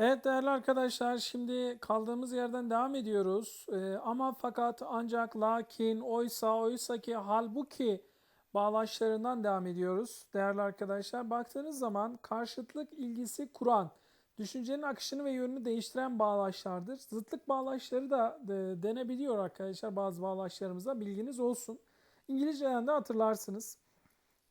Evet değerli arkadaşlar şimdi kaldığımız yerden devam ediyoruz. Ee, ama fakat ancak lakin oysa oysa ki halbuki bağlaçlarından devam ediyoruz. Değerli arkadaşlar baktığınız zaman karşıtlık ilgisi kuran, düşüncenin akışını ve yönünü değiştiren bağlaçlardır. Zıtlık bağlaçları da e, denebiliyor arkadaşlar bazı bağlaçlarımızda bilginiz olsun. İngilizceden de hatırlarsınız.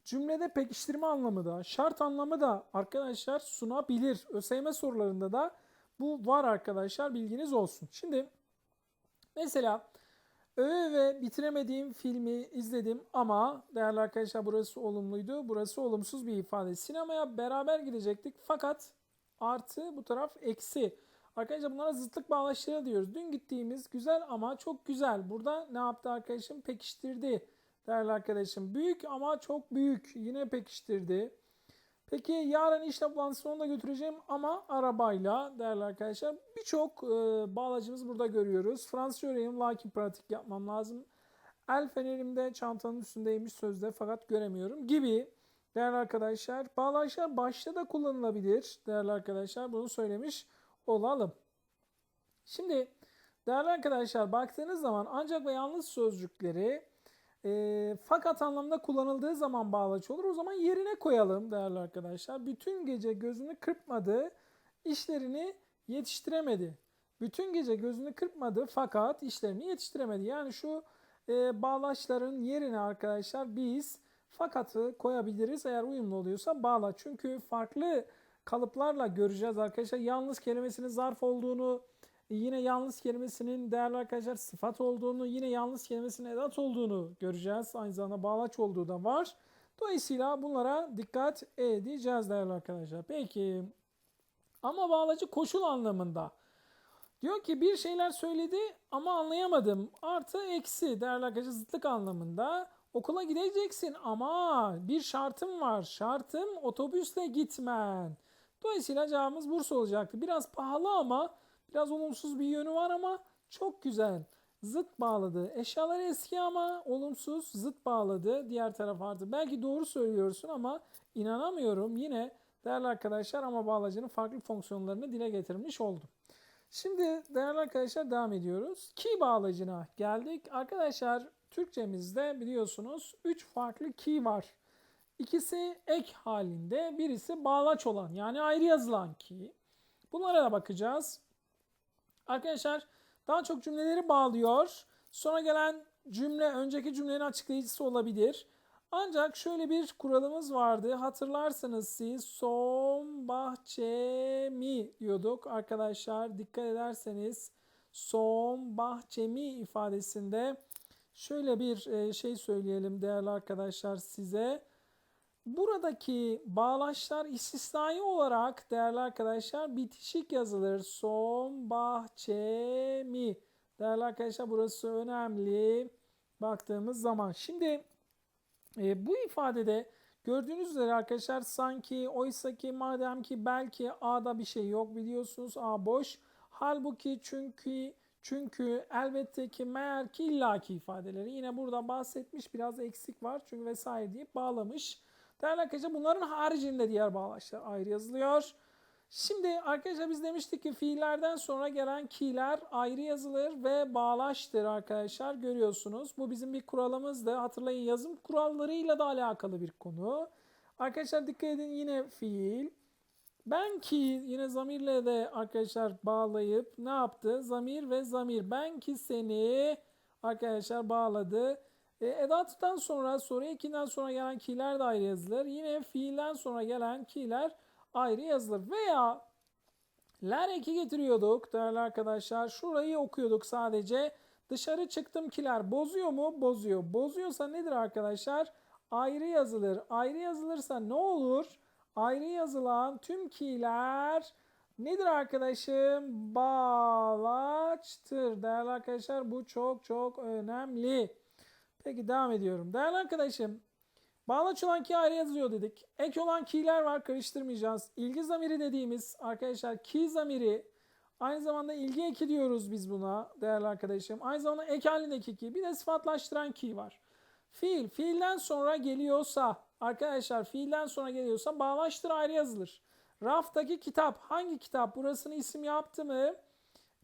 Cümlede pekiştirme anlamı da, şart anlamı da arkadaşlar sunabilir. ÖSYM sorularında da bu var arkadaşlar bilginiz olsun. Şimdi mesela öve ve bitiremediğim filmi izledim ama değerli arkadaşlar burası olumluydu. Burası olumsuz bir ifade. Sinemaya beraber gidecektik fakat artı bu taraf eksi. Arkadaşlar bunlara zıtlık bağlaçları diyoruz. Dün gittiğimiz güzel ama çok güzel. Burada ne yaptı arkadaşım? Pekiştirdi değerli arkadaşım. Büyük ama çok büyük. Yine pekiştirdi. Peki yarın iş toplantısını da götüreceğim ama arabayla değerli arkadaşlar. Birçok e, bağlacımız burada görüyoruz. Fransızca öğreneyim lakin pratik yapmam lazım. El fenerimde çantanın üstündeymiş sözde fakat göremiyorum gibi. Değerli arkadaşlar bağlaçlar başta da kullanılabilir. Değerli arkadaşlar bunu söylemiş olalım. Şimdi değerli arkadaşlar baktığınız zaman ancak ve yalnız sözcükleri e, fakat anlamda kullanıldığı zaman bağlaç olur. O zaman yerine koyalım değerli arkadaşlar. Bütün gece gözünü kırpmadı, işlerini yetiştiremedi. Bütün gece gözünü kırpmadı fakat işlerini yetiştiremedi. Yani şu e, bağlaçların yerine arkadaşlar biz fakatı koyabiliriz eğer uyumlu oluyorsa bağla. Çünkü farklı kalıplarla göreceğiz arkadaşlar. Yalnız kelimesinin zarf olduğunu, yine yalnız kelimesinin değerli arkadaşlar sıfat olduğunu, yine yalnız kelimesinin edat olduğunu göreceğiz. Aynı zamanda bağlaç olduğu da var. Dolayısıyla bunlara dikkat edeceğiz değerli arkadaşlar. Peki ama bağlacı koşul anlamında. Diyor ki bir şeyler söyledi ama anlayamadım. Artı eksi değerli arkadaşlar zıtlık anlamında. Okula gideceksin ama bir şartım var. Şartım otobüsle gitmen. Dolayısıyla cevabımız Bursa olacaktı. Biraz pahalı ama Biraz olumsuz bir yönü var ama çok güzel. Zıt bağladı. Eşyalar eski ama olumsuz zıt bağladı. Diğer taraf artı. Belki doğru söylüyorsun ama inanamıyorum. Yine değerli arkadaşlar ama bağlacının farklı fonksiyonlarını dile getirmiş oldum. Şimdi değerli arkadaşlar devam ediyoruz. Ki bağlacına geldik. Arkadaşlar Türkçemizde biliyorsunuz 3 farklı ki var. İkisi ek halinde, birisi bağlaç olan yani ayrı yazılan ki. Bunlara da bakacağız. Arkadaşlar daha çok cümleleri bağlıyor. Sonra gelen cümle önceki cümlenin açıklayıcısı olabilir. Ancak şöyle bir kuralımız vardı. Hatırlarsanız siz son bahçemi diyorduk. Arkadaşlar dikkat ederseniz son bahçemi ifadesinde şöyle bir e, şey söyleyelim değerli arkadaşlar size. Buradaki bağlaçlar istisnai olarak değerli arkadaşlar bitişik yazılır. Son bahçe mi? Değerli arkadaşlar burası önemli. Baktığımız zaman. Şimdi e, bu ifadede gördüğünüz üzere arkadaşlar sanki oysa ki madem ki belki A'da bir şey yok biliyorsunuz A boş. Halbuki çünkü çünkü elbette ki meğer ki illaki ifadeleri yine burada bahsetmiş biraz eksik var. Çünkü vesaire deyip bağlamış. Değerli arkadaşlar bunların haricinde diğer bağlaçlar ayrı yazılıyor. Şimdi arkadaşlar biz demiştik ki fiillerden sonra gelen ki'ler ayrı yazılır ve bağlaçtır arkadaşlar görüyorsunuz. Bu bizim bir kuralımızdı. Hatırlayın yazım kurallarıyla da alakalı bir konu. Arkadaşlar dikkat edin yine fiil. Ben ki yine zamirle de arkadaşlar bağlayıp ne yaptı? Zamir ve zamir. Ben ki seni arkadaşlar bağladı. E, edattan sonra soru ekinden sonra gelen ki'ler de ayrı yazılır. Yine fiilden sonra gelen ki'ler ayrı yazılır. Veya ler eki getiriyorduk değerli arkadaşlar. Şurayı okuyorduk sadece. Dışarı çıktım kiler bozuyor mu? Bozuyor. Bozuyorsa nedir arkadaşlar? Ayrı yazılır. Ayrı yazılırsa ne olur? Ayrı yazılan tüm kiler nedir arkadaşım? Bağlaçtır. Değerli arkadaşlar bu çok çok önemli. Peki devam ediyorum. Değerli arkadaşım bağlaç olan ki ayrı yazıyor dedik. Ek olan ki'ler var karıştırmayacağız. İlgi zamiri dediğimiz arkadaşlar ki zamiri aynı zamanda ilgi eki diyoruz biz buna değerli arkadaşım. Aynı zamanda ek halindeki ki bir de sıfatlaştıran ki var. Fiil fiilden sonra geliyorsa arkadaşlar fiilden sonra geliyorsa bağlaçtır ayrı yazılır. Raftaki kitap. Hangi kitap? Burasını isim yaptı mı?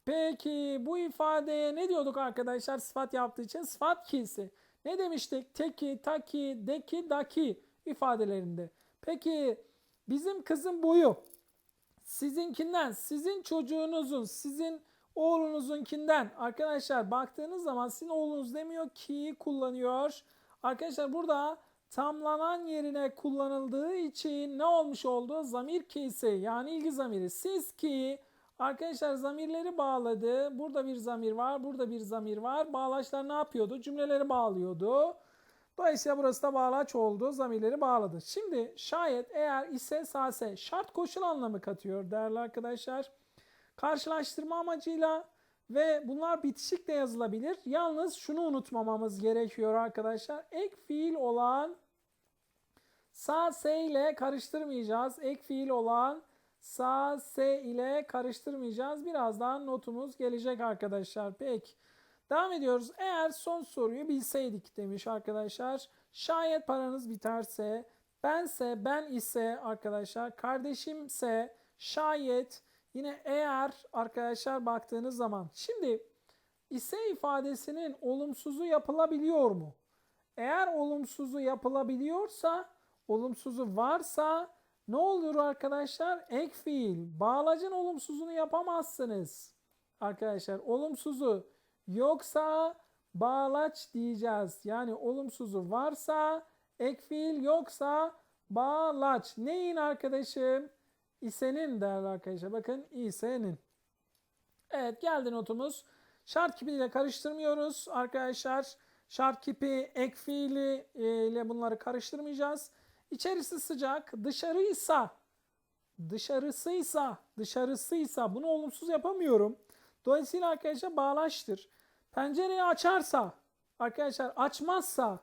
Peki bu ifadeye ne diyorduk arkadaşlar sıfat yaptığı için? Sıfat kisi. Ne demiştik? Teki, taki, deki, daki ifadelerinde. Peki bizim kızın boyu sizinkinden, sizin çocuğunuzun, sizin oğlunuzunkinden arkadaşlar baktığınız zaman sizin oğlunuz demiyor ki kullanıyor. Arkadaşlar burada tamlanan yerine kullanıldığı için ne olmuş oldu? Zamir kisi yani ilgi zamiri. Siz ki arkadaşlar zamirleri bağladı. Burada bir zamir var, burada bir zamir var. Bağlaçlar ne yapıyordu? Cümleleri bağlıyordu. Dolayısıyla burası da bağlaç oldu. Zamirleri bağladı. Şimdi şayet eğer ise sase şart koşul anlamı katıyor değerli arkadaşlar. Karşılaştırma amacıyla ve bunlar bitişik de yazılabilir. Yalnız şunu unutmamamız gerekiyor arkadaşlar. Ek fiil olan sa se ile karıştırmayacağız. Ek fiil olan sa se ile karıştırmayacağız. Birazdan notumuz gelecek arkadaşlar. Peki. Devam ediyoruz. Eğer son soruyu bilseydik demiş arkadaşlar. Şayet paranız biterse, bense, ben ise arkadaşlar, kardeşimse, şayet, yine eğer arkadaşlar baktığınız zaman. Şimdi ise ifadesinin olumsuzu yapılabiliyor mu? Eğer olumsuzu yapılabiliyorsa, olumsuzu varsa ne olur arkadaşlar? Ek fiil. Bağlacın olumsuzunu yapamazsınız. Arkadaşlar olumsuzu yoksa bağlaç diyeceğiz. Yani olumsuzu varsa ek fiil yoksa bağlaç. Neyin arkadaşım? İsenin değerli arkadaşlar. Bakın isenin. Evet geldi notumuz. Şart kipi ile karıştırmıyoruz arkadaşlar. Şart kipi ek fiili e, ile bunları karıştırmayacağız. İçerisi sıcak, dışarıysa dışarısıysa, dışarısıysa bunu olumsuz yapamıyorum. Dolayısıyla arkadaşlar bağlaçtır. Pencereyi açarsa, arkadaşlar açmazsa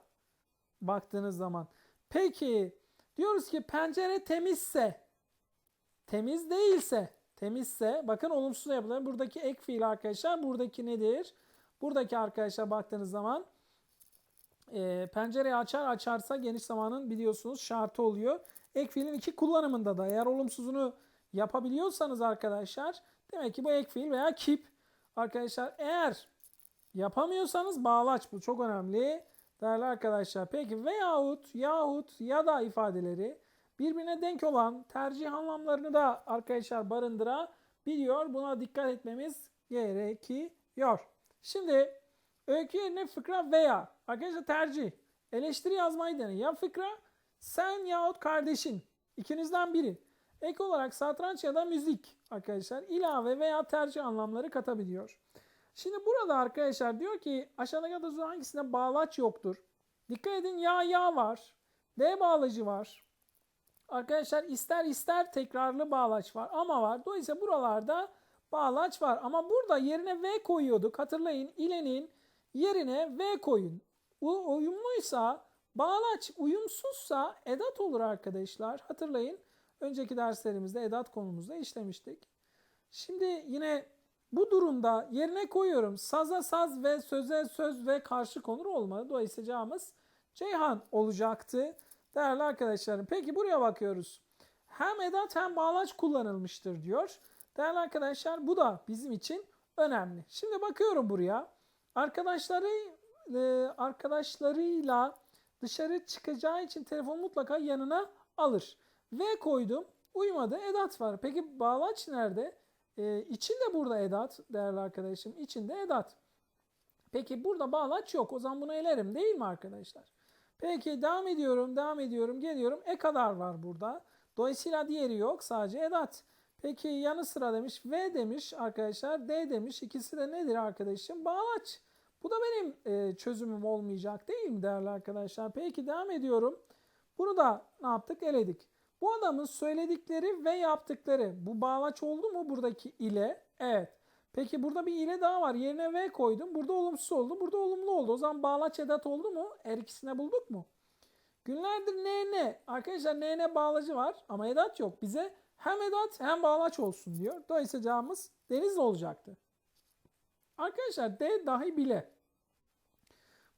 baktığınız zaman. Peki diyoruz ki pencere temizse, temiz değilse, temizse bakın olumsuz yapılan buradaki ek fiil arkadaşlar buradaki nedir? Buradaki arkadaşlar baktığınız zaman e, pencereyi açar açarsa geniş zamanın biliyorsunuz şartı oluyor. Ek fiilin iki kullanımında da eğer olumsuzunu yapabiliyorsanız arkadaşlar demek ki bu ek fiil veya keep arkadaşlar eğer yapamıyorsanız bağlaç bu çok önemli değerli arkadaşlar. Peki veyahut yahut ya da ifadeleri birbirine denk olan tercih anlamlarını da arkadaşlar barındırabiliyor. Buna dikkat etmemiz gerekiyor. Şimdi öykü yerine fıkra veya arkadaşlar tercih eleştiri yazmayı deneyin. Ya fıkra sen yahut kardeşin ikinizden biri. Ek olarak satranç ya da müzik arkadaşlar ilave veya tercih anlamları katabiliyor. Şimdi burada arkadaşlar diyor ki aşağıdaki atasözü hangisinde bağlaç yoktur? Dikkat edin ya ya var. D bağlacı var. Arkadaşlar ister ister tekrarlı bağlaç var ama var. Dolayısıyla buralarda bağlaç var. Ama burada yerine V koyuyorduk. Hatırlayın ilenin yerine V koyun. Bu uyumluysa bağlaç uyumsuzsa edat olur arkadaşlar. Hatırlayın önceki derslerimizde edat konumuzda işlemiştik. Şimdi yine bu durumda yerine koyuyorum. Saza saz ve söze söz ve karşı konur olmalı. Dolayısıyla cevabımız Ceyhan olacaktı. Değerli arkadaşlarım. Peki buraya bakıyoruz. Hem edat hem bağlaç kullanılmıştır diyor. Değerli arkadaşlar bu da bizim için önemli. Şimdi bakıyorum buraya. Arkadaşları e, arkadaşlarıyla dışarı çıkacağı için telefon mutlaka yanına alır. V koydum. Uymadı. Edat var. Peki bağlaç nerede? Ee, içinde burada edat değerli arkadaşım. İçinde edat. Peki burada bağlaç yok. O zaman bunu elerim değil mi arkadaşlar? Peki devam ediyorum. Devam ediyorum. Geliyorum. E kadar var burada. Dolayısıyla diğeri yok. Sadece edat. Peki yanı sıra demiş. V demiş arkadaşlar. D demiş. İkisi de nedir arkadaşım? Bağlaç. Bu da benim e, çözümüm olmayacak değil mi değerli arkadaşlar? Peki devam ediyorum. Bunu da ne yaptık? Eledik. Bu adamın söyledikleri ve yaptıkları bu bağlaç oldu mu buradaki ile? Evet. Peki burada bir ile daha var. Yerine V koydum. Burada olumsuz oldu. Burada olumlu oldu. O zaman bağlaç edat oldu mu? Her ikisine bulduk mu? Günlerdir ne? Arkadaşlar ne bağlacı var ama edat yok. Bize hem edat hem bağlaç olsun diyor. Dolayısıyla cevabımız deniz olacaktı. Arkadaşlar D dahi bile.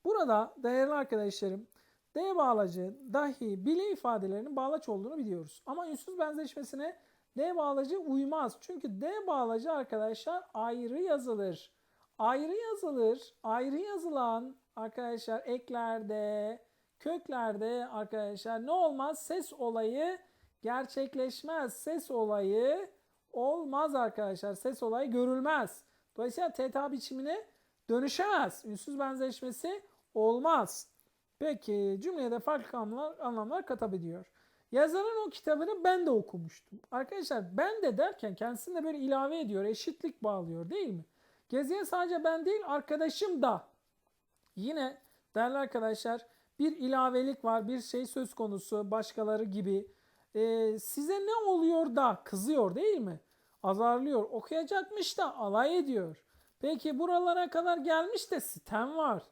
Burada değerli arkadaşlarım D bağlacı, dahi, bile ifadelerinin bağlaç olduğunu biliyoruz. Ama ünsüz benzeşmesine D bağlacı uymaz. Çünkü D bağlacı arkadaşlar ayrı yazılır. Ayrı yazılır. Ayrı yazılan arkadaşlar eklerde, köklerde arkadaşlar ne olmaz? Ses olayı gerçekleşmez. Ses olayı olmaz arkadaşlar. Ses olayı görülmez. Dolayısıyla teta biçimine dönüşemez. Ünsüz benzeşmesi olmaz. Peki cümleye de farklı anlamlar, anlamlar katabiliyor. Yazarın o kitabını ben de okumuştum. Arkadaşlar ben de derken kendisinde böyle ilave ediyor, eşitlik bağlıyor değil mi? Geziye sadece ben değil arkadaşım da. Yine değerli arkadaşlar bir ilavelik var, bir şey söz konusu başkaları gibi. Ee, size ne oluyor da kızıyor değil mi? Azarlıyor. Okuyacakmış da alay ediyor. Peki buralara kadar gelmiş de sitem var.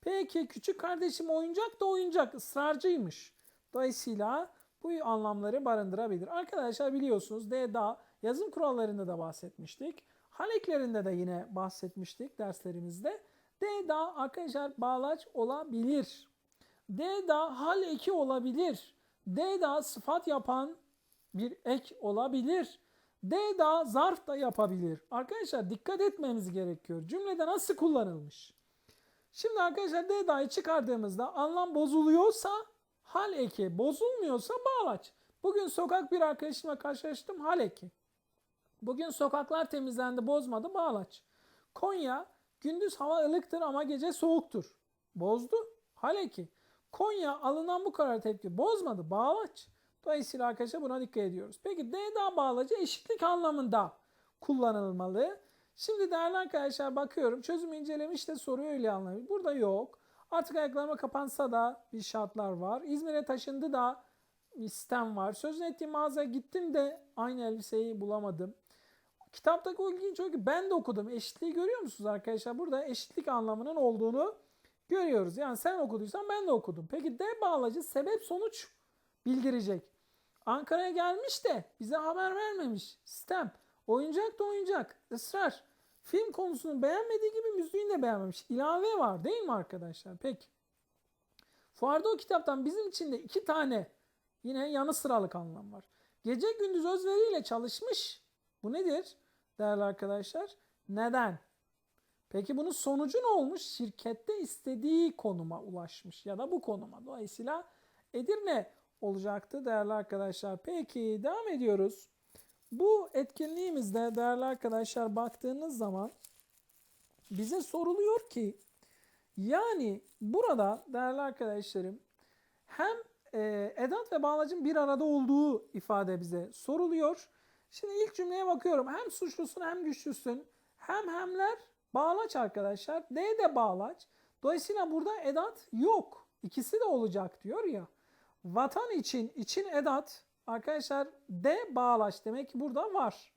Peki küçük kardeşim oyuncak da oyuncak ısrarcıymış. Dolayısıyla bu anlamları barındırabilir. Arkadaşlar biliyorsunuz DDA yazım kurallarında da bahsetmiştik. Haleklerinde de yine bahsetmiştik derslerimizde. DDA arkadaşlar bağlaç olabilir. DDA hal eki olabilir. DDA sıfat yapan bir ek olabilir. DDA zarf da yapabilir. Arkadaşlar dikkat etmemiz gerekiyor. Cümlede nasıl kullanılmış? Şimdi arkadaşlar DDA'yı çıkardığımızda anlam bozuluyorsa hal eki, bozulmuyorsa bağlaç. Bugün sokak bir arkadaşımla karşılaştım hal eki. Bugün sokaklar temizlendi bozmadı bağlaç. Konya gündüz hava ılıktır ama gece soğuktur. Bozdu hal eki. Konya alınan bu karar tepki bozmadı bağlaç. Dolayısıyla arkadaşlar buna dikkat ediyoruz. Peki DDA bağlacı eşitlik anlamında kullanılmalı. Şimdi değerli arkadaşlar bakıyorum çözüm incelemiş de soruyu öyle anlayın. Burada yok. Artık ayaklarıma kapansa da bir şartlar var. İzmir'e taşındı da sistem var. Sözünü ettiğim mağazaya gittim de aynı elbiseyi bulamadım. Kitaptaki o ilginç çünkü ben de okudum. Eşitliği görüyor musunuz arkadaşlar? Burada eşitlik anlamının olduğunu görüyoruz. Yani sen okuduysan ben de okudum. Peki D bağlacı sebep sonuç bildirecek. Ankara'ya gelmiş de bize haber vermemiş. Sistem. Oyuncak da oyuncak. Israr. Film konusunu beğenmediği gibi müziğini de beğenmemiş. İlave var değil mi arkadaşlar? Peki. Fuarda o kitaptan bizim için de iki tane yine yanı sıralık anlam var. Gece gündüz özveriyle çalışmış. Bu nedir değerli arkadaşlar? Neden? Peki bunun sonucu ne olmuş? Şirkette istediği konuma ulaşmış ya da bu konuma. Dolayısıyla Edirne olacaktı değerli arkadaşlar. Peki devam ediyoruz. Bu etkinliğimizde değerli arkadaşlar baktığınız zaman bize soruluyor ki yani burada değerli arkadaşlarım hem e, edat ve bağlacın bir arada olduğu ifade bize soruluyor. Şimdi ilk cümleye bakıyorum. Hem suçlusun hem güçlüsün. Hem hemler bağlaç arkadaşlar. D de bağlaç. Dolayısıyla burada edat yok. İkisi de olacak diyor ya. Vatan için için edat arkadaşlar D bağlaç demek ki burada var.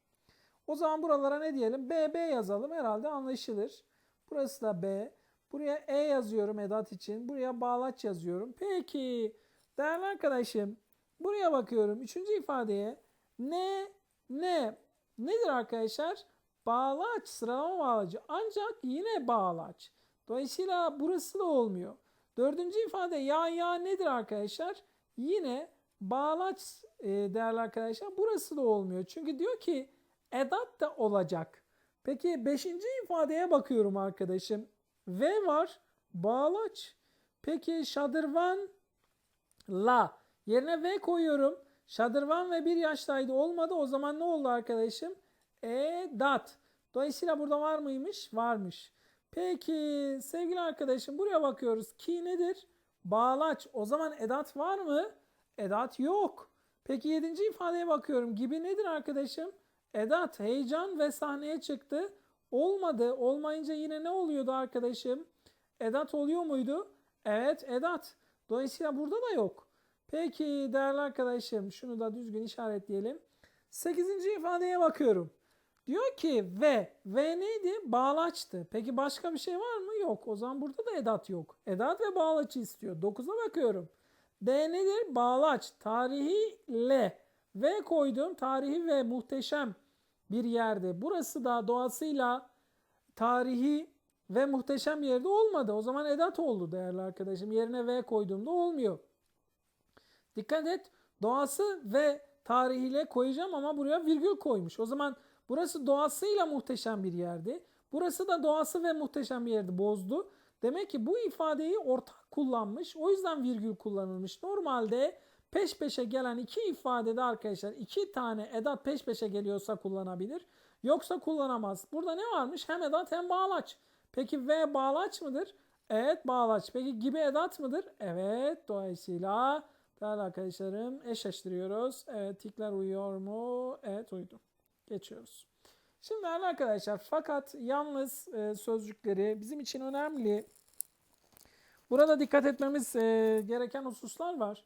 O zaman buralara ne diyelim? B, B yazalım. Herhalde anlaşılır. Burası da B. Buraya E yazıyorum edat için. Buraya bağlaç yazıyorum. Peki değerli arkadaşım buraya bakıyorum. Üçüncü ifadeye ne ne nedir arkadaşlar? Bağlaç sıralama bağlacı ancak yine bağlaç. Dolayısıyla burası da olmuyor. Dördüncü ifade ya ya nedir arkadaşlar? Yine bağlaç e, değerli arkadaşlar burası da olmuyor. Çünkü diyor ki edat da olacak. Peki beşinci ifadeye bakıyorum arkadaşım. V var bağlaç. Peki şadırvan la yerine V koyuyorum. Şadırvan ve bir yaştaydı olmadı. O zaman ne oldu arkadaşım? Edat. Dolayısıyla burada var mıymış? Varmış. Peki sevgili arkadaşım buraya bakıyoruz. Ki nedir? Bağlaç. O zaman edat var mı? Edat yok. Peki yedinci ifadeye bakıyorum. Gibi nedir arkadaşım? Edat. Heyecan ve sahneye çıktı. Olmadı. Olmayınca yine ne oluyordu arkadaşım? Edat oluyor muydu? Evet edat. Dolayısıyla burada da yok. Peki değerli arkadaşım şunu da düzgün işaretleyelim. Sekizinci ifadeye bakıyorum. Diyor ki ve, ve neydi? Bağlaçtı. Peki başka bir şey var mı? Yok. O zaman burada da edat yok. Edat ve bağlaçı istiyor. 9'a bakıyorum. D nedir? Bağlaç. Tarihi L. V koydum. Tarihi ve muhteşem bir yerde. Burası da doğasıyla tarihi ve muhteşem yerde olmadı. O zaman edat oldu değerli arkadaşım. Yerine V koyduğumda olmuyor. Dikkat et. Doğası ve tarihiyle koyacağım ama buraya virgül koymuş. O zaman burası doğasıyla muhteşem bir yerdi. Burası da doğası ve muhteşem bir yerdi. Bozdu. Demek ki bu ifadeyi ortak kullanmış. O yüzden virgül kullanılmış. Normalde peş peşe gelen iki ifadede arkadaşlar iki tane edat peş peşe geliyorsa kullanabilir. Yoksa kullanamaz. Burada ne varmış? Hem edat hem bağlaç. Peki ve bağlaç mıdır? Evet bağlaç. Peki gibi edat mıdır? Evet. Dolayısıyla değerli arkadaşlarım eşleştiriyoruz. Evet tikler uyuyor mu? Evet uydu. Geçiyoruz. Şimdi arkadaşlar fakat yalnız e, sözcükleri bizim için önemli. Burada dikkat etmemiz e, gereken hususlar var.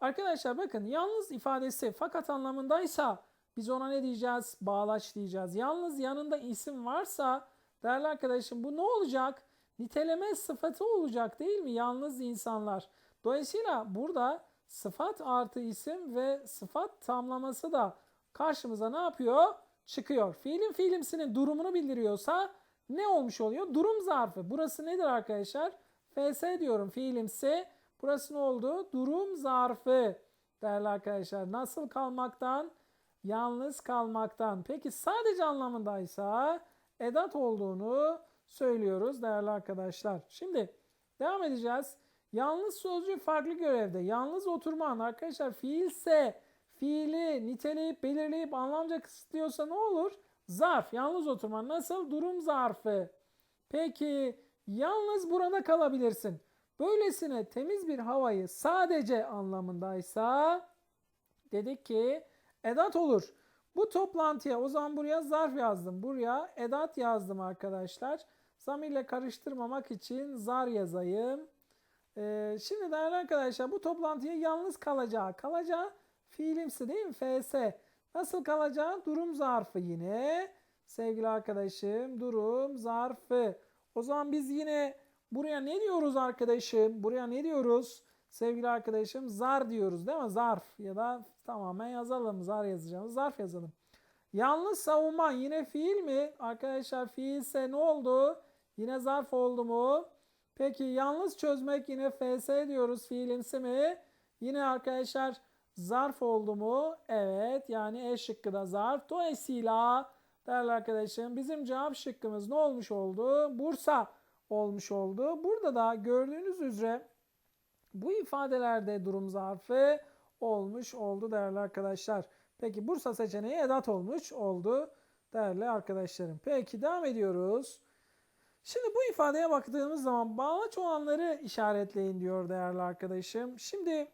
Arkadaşlar bakın yalnız ifadesi fakat anlamındaysa biz ona ne diyeceğiz? Bağlaç diyeceğiz. Yalnız yanında isim varsa değerli arkadaşım bu ne olacak? Niteleme sıfatı olacak değil mi? Yalnız insanlar. Dolayısıyla burada sıfat artı isim ve sıfat tamlaması da karşımıza ne yapıyor? Çıkıyor. Fiilin fiilimsinin durumunu bildiriyorsa ne olmuş oluyor? Durum zarfı. Burası nedir arkadaşlar? FS diyorum fiilimsi. Burası ne oldu? Durum zarfı. Değerli arkadaşlar nasıl kalmaktan? Yalnız kalmaktan. Peki sadece anlamındaysa edat olduğunu söylüyoruz değerli arkadaşlar. Şimdi devam edeceğiz. Yalnız sözcüğü farklı görevde. Yalnız oturma an arkadaşlar fiilse fiili niteleyip belirleyip anlamca kısıtlıyorsa ne olur? Zarf. Yalnız oturma. Nasıl? Durum zarfı. Peki yalnız burada kalabilirsin. Böylesine temiz bir havayı sadece anlamındaysa dedik ki edat olur. Bu toplantıya o zaman buraya zarf yazdım. Buraya edat yazdım arkadaşlar. Zamirle karıştırmamak için zar yazayım. Ee, şimdi değerli arkadaşlar bu toplantıya yalnız kalacağı. Kalacağı fiilimsi değil mi? FS. Nasıl kalacağı? Durum zarfı yine. Sevgili arkadaşım durum zarfı. O zaman biz yine buraya ne diyoruz arkadaşım? Buraya ne diyoruz? Sevgili arkadaşım zar diyoruz değil mi? Zarf ya da tamamen yazalım. Zar yazacağımız zarf yazalım. Yalnız savunma yine fiil mi? Arkadaşlar fiilse ne oldu? Yine zarf oldu mu? Peki yalnız çözmek yine FS diyoruz fiilimsi mi? Yine arkadaşlar zarf oldu mu? Evet yani E şıkkı da zarf. Dolayısıyla değerli arkadaşım bizim cevap şıkkımız ne olmuş oldu? Bursa olmuş oldu. Burada da gördüğünüz üzere bu ifadelerde durum zarfı olmuş oldu değerli arkadaşlar. Peki Bursa seçeneği edat olmuş oldu değerli arkadaşlarım. Peki devam ediyoruz. Şimdi bu ifadeye baktığımız zaman bağlaç olanları işaretleyin diyor değerli arkadaşım. Şimdi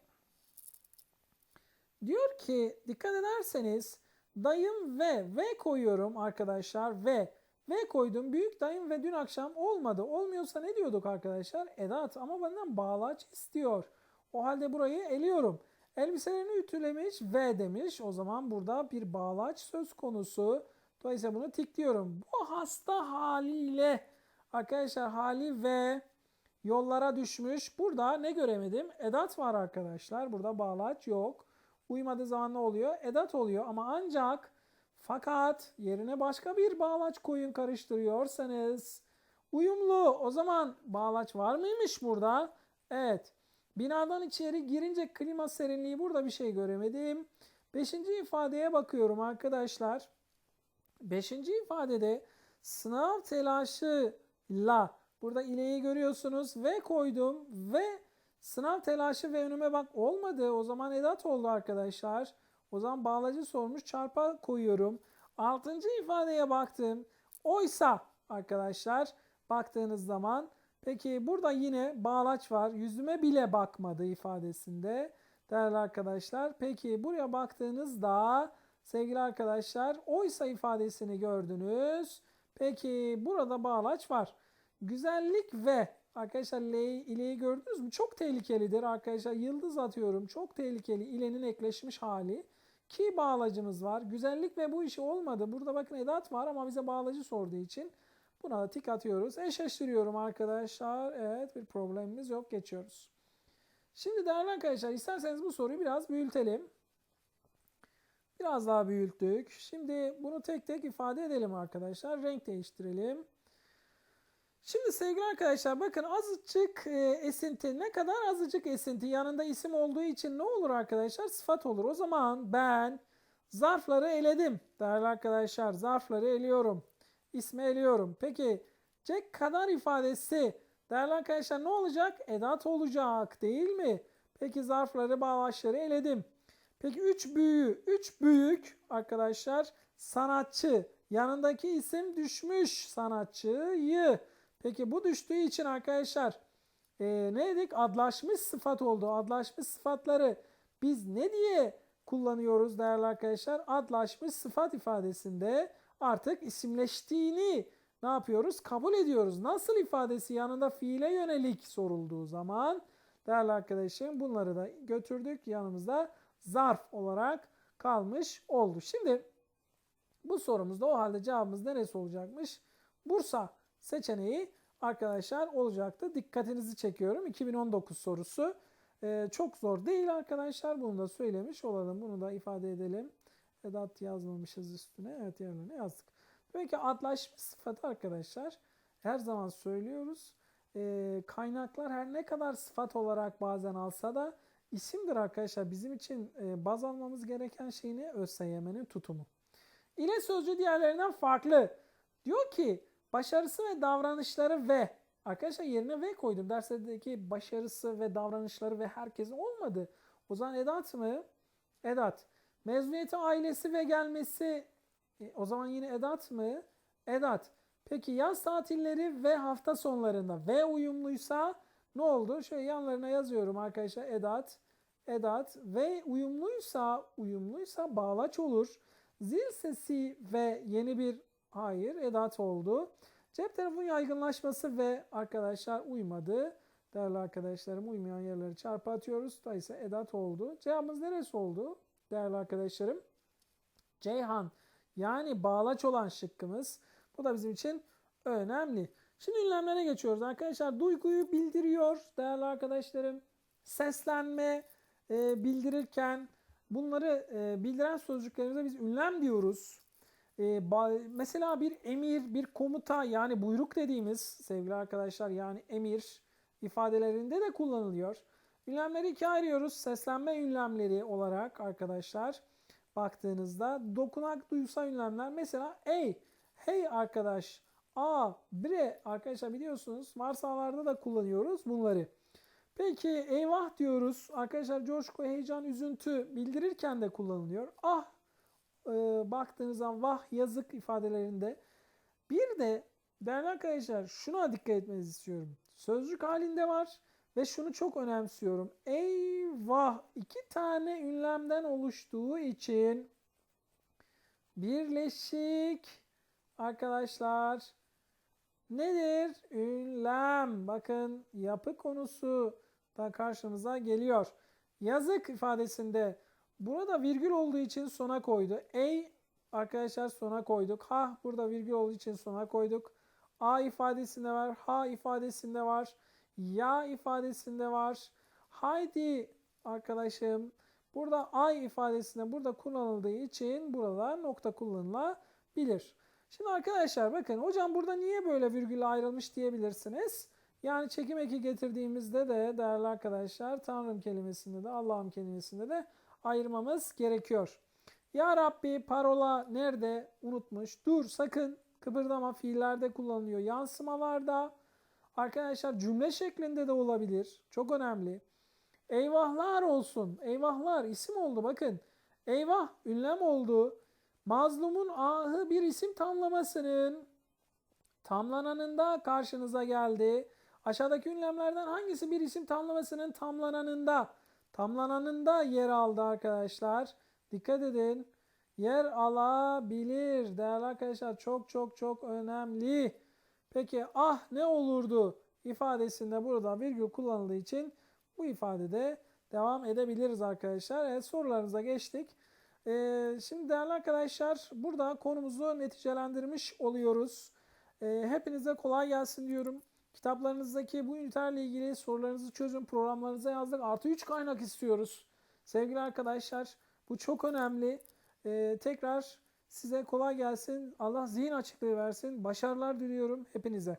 diyor ki dikkat ederseniz dayım ve ve koyuyorum arkadaşlar ve ve koydum büyük dayım ve dün akşam olmadı. Olmuyorsa ne diyorduk arkadaşlar? Edat ama benden bağlaç istiyor. O halde burayı eliyorum. Elbiselerini ütülemiş ve demiş. O zaman burada bir bağlaç söz konusu. Dolayısıyla bunu tikliyorum. Bu hasta haliyle arkadaşlar hali ve yollara düşmüş. Burada ne göremedim? Edat var arkadaşlar. Burada bağlaç yok. Uymadığı zaman ne oluyor? Edat oluyor ama ancak fakat yerine başka bir bağlaç koyun karıştırıyorsanız uyumlu. O zaman bağlaç var mıymış burada? Evet. Binadan içeri girince klima serinliği burada bir şey göremedim. Beşinci ifadeye bakıyorum arkadaşlar. Beşinci ifadede sınav telaşıyla burada ileyi görüyorsunuz ve koydum ve sınav telaşı ve önüme bak olmadı. O zaman edat oldu arkadaşlar. O zaman bağlacı sormuş çarpa koyuyorum. Altıncı ifadeye baktım. Oysa arkadaşlar baktığınız zaman peki burada yine bağlaç var. Yüzüme bile bakmadı ifadesinde. Değerli arkadaşlar. Peki buraya baktığınızda sevgili arkadaşlar oysa ifadesini gördünüz. Peki burada bağlaç var. Güzellik ve arkadaşlar L'yi ileyi gördünüz mü? Çok tehlikelidir arkadaşlar. Yıldız atıyorum. Çok tehlikeli ilenin ekleşmiş hali. Ki bağlacımız var. Güzellik ve bu işi olmadı. Burada bakın edat var ama bize bağlacı sorduğu için buna da tik atıyoruz. Eşleştiriyorum arkadaşlar. Evet bir problemimiz yok. Geçiyoruz. Şimdi değerli arkadaşlar isterseniz bu soruyu biraz büyütelim. Biraz daha büyüttük. Şimdi bunu tek tek ifade edelim arkadaşlar. Renk değiştirelim. Şimdi sevgili arkadaşlar bakın azıcık e, esinti ne kadar azıcık esinti yanında isim olduğu için ne olur arkadaşlar sıfat olur. O zaman ben Zarfları eledim. Değerli arkadaşlar zarfları eliyorum. İsmi eliyorum. Peki Jack kadar ifadesi değerli arkadaşlar ne olacak? Edat olacak değil mi? Peki zarfları bağlaçları eledim. Peki üç büyüğü, üç büyük arkadaşlar sanatçı. Yanındaki isim düşmüş sanatçıyı. Peki bu düştüğü için arkadaşlar e, ne dedik? Adlaşmış sıfat oldu. Adlaşmış sıfatları biz ne diye kullanıyoruz değerli arkadaşlar? Adlaşmış sıfat ifadesinde artık isimleştiğini ne yapıyoruz? Kabul ediyoruz. Nasıl ifadesi yanında fiile yönelik sorulduğu zaman değerli arkadaşım bunları da götürdük yanımızda zarf olarak kalmış oldu. Şimdi bu sorumuzda o halde cevabımız neresi olacakmış? Bursa seçeneği arkadaşlar olacaktı. Dikkatinizi çekiyorum. 2019 sorusu. Ee, çok zor değil arkadaşlar. Bunu da söylemiş olalım. Bunu da ifade edelim. Edat yazmamışız üstüne. Evet yerlerine yazdık. Demek ki adlaşmış sıfat arkadaşlar. Her zaman söylüyoruz. Ee, kaynaklar her ne kadar sıfat olarak bazen alsa da isimdir arkadaşlar. Bizim için e, baz almamız gereken şey ne? ÖSYM'nin tutumu. İle sözcüğü diğerlerinden farklı. Diyor ki başarısı ve davranışları ve arkadaşlar yerine ve koydum. Derslerdeki başarısı ve davranışları ve herkesin olmadı. O zaman edat mı? Edat. Mezuniyeti ailesi ve gelmesi e, o zaman yine edat mı? Edat. Peki yaz tatilleri ve hafta sonlarında ve uyumluysa ne oldu? Şöyle yanlarına yazıyorum arkadaşlar edat, edat ve uyumluysa uyumluysa bağlaç olur. Zil sesi ve yeni bir hayır edat oldu. Cep telefonu yaygınlaşması ve arkadaşlar uymadı. Değerli arkadaşlarım uymayan yerleri çarpı atıyoruz. Dolayısıyla edat oldu. Cevabımız neresi oldu? Değerli arkadaşlarım. Ceyhan yani bağlaç olan şıkkımız. Bu da bizim için önemli. Şimdi ünlemlere geçiyoruz arkadaşlar. Duyguyu bildiriyor değerli arkadaşlarım. Seslenme e, bildirirken bunları e, bildiren sözcüklerimize biz ünlem diyoruz. E, ba- mesela bir emir, bir komuta yani buyruk dediğimiz sevgili arkadaşlar yani emir ifadelerinde de kullanılıyor. Ünlemleri ikiye ayırıyoruz. Seslenme ünlemleri olarak arkadaşlar baktığınızda dokunak duysal ünlemler mesela ey, hey arkadaş, a, bre arkadaşlar biliyorsunuz varsalarda da kullanıyoruz bunları. Peki eyvah diyoruz. Arkadaşlar coşku, heyecan, üzüntü bildirirken de kullanılıyor. Ah e, baktığınız zaman vah yazık ifadelerinde. Bir de değerli arkadaşlar şuna dikkat etmenizi istiyorum. Sözcük halinde var ve şunu çok önemsiyorum. Eyvah iki tane ünlemden oluştuğu için birleşik arkadaşlar nedir? Ünlem. Bakın yapı konusu da karşımıza geliyor. Yazık ifadesinde burada virgül olduğu için sona koydu. Ey arkadaşlar sona koyduk. Ha burada virgül olduğu için sona koyduk. A ifadesinde var. Ha ifadesinde var. Ya ifadesinde var. Haydi arkadaşım burada ay ifadesinde burada kullanıldığı için burada nokta kullanılabilir. Şimdi arkadaşlar bakın hocam burada niye böyle virgül ayrılmış diyebilirsiniz. Yani çekim eki getirdiğimizde de değerli arkadaşlar Tanrım kelimesinde de Allah'ım kelimesinde de ayırmamız gerekiyor. Ya Rabbi parola nerede unutmuş. Dur sakın kıpırdama fiillerde kullanılıyor. Yansımalarda arkadaşlar cümle şeklinde de olabilir. Çok önemli. Eyvahlar olsun. Eyvahlar isim oldu bakın. Eyvah ünlem oldu. Mazlumun ahı bir isim tamlamasının tamlananında karşınıza geldi. Aşağıdaki ünlemlerden hangisi bir isim tamlamasının tamlananında tamlananında yer aldı arkadaşlar? Dikkat edin. Yer alabilir. Değerli arkadaşlar çok çok çok önemli. Peki ah ne olurdu ifadesinde burada virgül kullanıldığı için bu ifadede devam edebiliriz arkadaşlar. Evet sorularımıza geçtik. Ee, şimdi değerli arkadaşlar burada konumuzu neticelendirmiş oluyoruz. Ee, hepinize kolay gelsin diyorum. Kitaplarınızdaki bu üniterle ilgili sorularınızı çözün. Programlarınıza yazdık. Artı 3 kaynak istiyoruz. Sevgili arkadaşlar bu çok önemli. Ee, tekrar size kolay gelsin. Allah zihin açıklığı versin. Başarılar diliyorum hepinize.